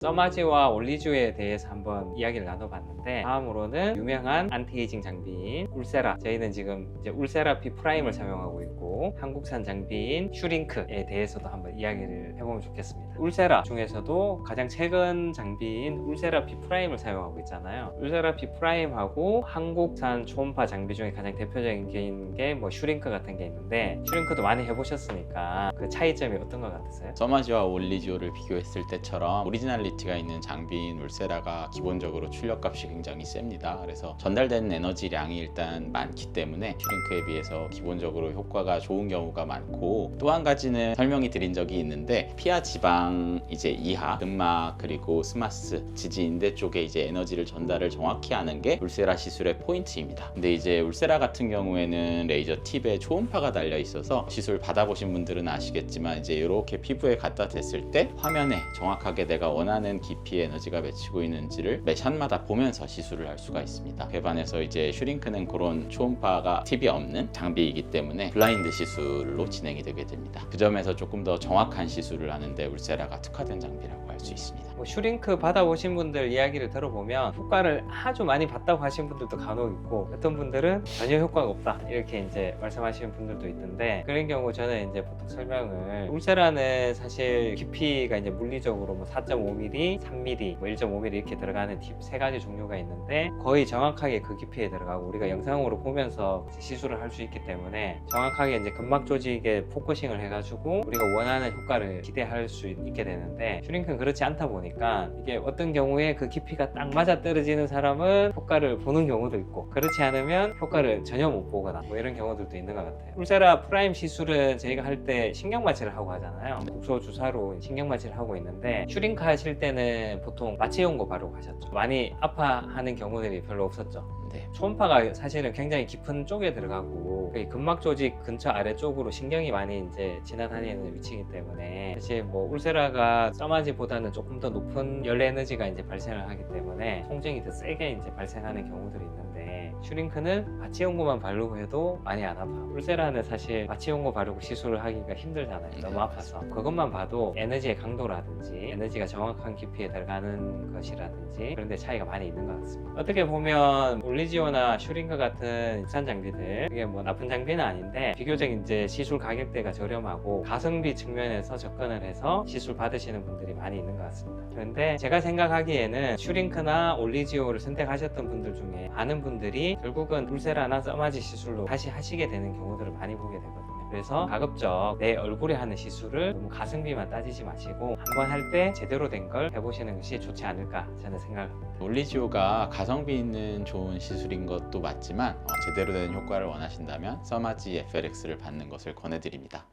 써마지와 올리주에 대해서 한번 이야기를 나눠봤는데 다음으로는 유명한 안티에이징 장비인 울세라. 저희는 지금 이제 울세라 P 프라임을 사용하고 있고 한국산 장비인 슈링크에 대해서도 한번 이야기를 해보면 좋겠습니다 울세라 중에서도 가장 최근 장비인 울세라 P 프라임을 사용하고 있잖아요 울세라 P 프라임하고 한국산 초음파 장비 중에 가장 대표적인 게 뭐 슈링크 같은 게 있는데 슈링크도 많이 해보셨으니까 그 차이점이 어떤 것 같으세요? 서마지와 올리지오를 비교했을 때처럼 오리지널리티가 있는 장비인 울세라가 기본적으로 출력값이 굉장히 셉니다. 그래서 전달되는 에너지량이 일단 많기 때문에 슈링크에 비해서 기본적으로 효과가 좋은 경우가 많고 또 한 가지는 설명이 드린 적이 있는데 피하 지방 이제 이하 근막 그리고 스마스 지지인대 쪽에 이제 에너지를 전달을 정확히 하는 게 울세라 시술의 포인트입니다. 근데 이제 울세라 같은 경우에는 레이저 팁에 초음파가 달려 있어서 시술 받아보신 분들은 아시겠지만 이제 이렇게 피부에 갖다 댔을 때 화면에 정확하게 내가 원하는 깊이의 에너지가 맺히고 있는지를 매 샷마다 보면서 시술을 할 수가 있습니다. 반해서 이제 슈링크는 그런 초음파가 팁이 없는 장비이기 때문에 블라인드 시술로 진행이 되게 됩니다. 그 점에서 조금 더 정확한 시술을 하는데 울세 라가 특화된 장비라고 할 수 있습니다. 뭐 슈링크 받아보신 분들 이야기를 들어보면 효과를 아주 많이 봤다고 하신 분들도 간혹 있고 어떤 분들은 전혀 효과가 없다 이렇게 이제 말씀하시는 분들도 있는데 그런 경우 저는 이제 보통 설명을 울세라는 사실 깊이가 이제 물리적으로 뭐 4.5mm, 3mm, 뭐 1.5mm 이렇게 들어가는 팁 세 가지 종류가 있는데 거의 정확하게 그 깊이에 들어가고 우리가 영상으로 보면서 시술을 할 수 있기 때문에 정확하게 이제 근막 조직에 포커싱을 해가지고 우리가 원하는 효과를 기대할 수 있게 되는데 슈링크는 그렇지 않다 보니 까 이게 어떤 경우에 그 깊이가 딱 맞아 떨어지는 사람은 효과를 보는 경우도 있고 그렇지 않으면 효과를 전혀 못 보거나 뭐 이런 경우들도 있는 것 같아요. 울세라 프라임 시술은 저희가 할 때 신경 마취를 하고 하잖아요. 국소 주사로 신경 마취를 하고 있는데 슈링크 하실 때는 보통 마취 연고 바르고 하셨죠. 많이 아파하는 경우들이 별로 없었죠. 네. 초음파가 사실은 굉장히 깊은 쪽에 들어가고 그 근막 조직 근처 아래쪽으로 신경이 많이 이제 지나다니는 위치이기 때문에 사실 뭐 울세라가 써마지보다는 조금 더 높은 열 에너지가 이제 발생을 하기 때문에 통증이 더 세게 이제 발생하는 경우들이 있는데 슈링크는 마취 연고만 바르고 해도 많이 안 아파. 울세라는 사실 마취 연고 바르고 시술을 하기가 힘들잖아요. 너무 네, 아파서 그것만 봐도 에너지의 강도라든지 에너지가 정확한 깊이에 들어가는 것이라든지 그런 데 차이가 많이 있는 것 같습니다. 어떻게 보면 올리지오나 슈링크 같은 국산 장비들 이게 뭐 나쁜 장비는 아닌데 비교적 이제 시술 가격대가 저렴하고 가성비 측면에서 접근을 해서 시술 받으시는 분들이 많이 있는 것 같습니다. 그런데 제가 생각하기에는 슈링크나 올리지오를 선택하셨던 분들 중에 많은 분들이 결국은 울세라나 써마지 시술로 다시 하시게 되는 경우들을 많이 보게 되거든요. 그래서 가급적 내 얼굴에 하는 시술을 너무 가성비만 따지지 마시고 한 번 할 때 제대로 된 걸 해보시는 것이 좋지 않을까 저는 생각합니다. 올리지오가 가성비 있는 좋은 시술인 것도 맞지만 어, 제대로 된 효과를 원하신다면 써마지 FLX를 받는 것을 권해드립니다.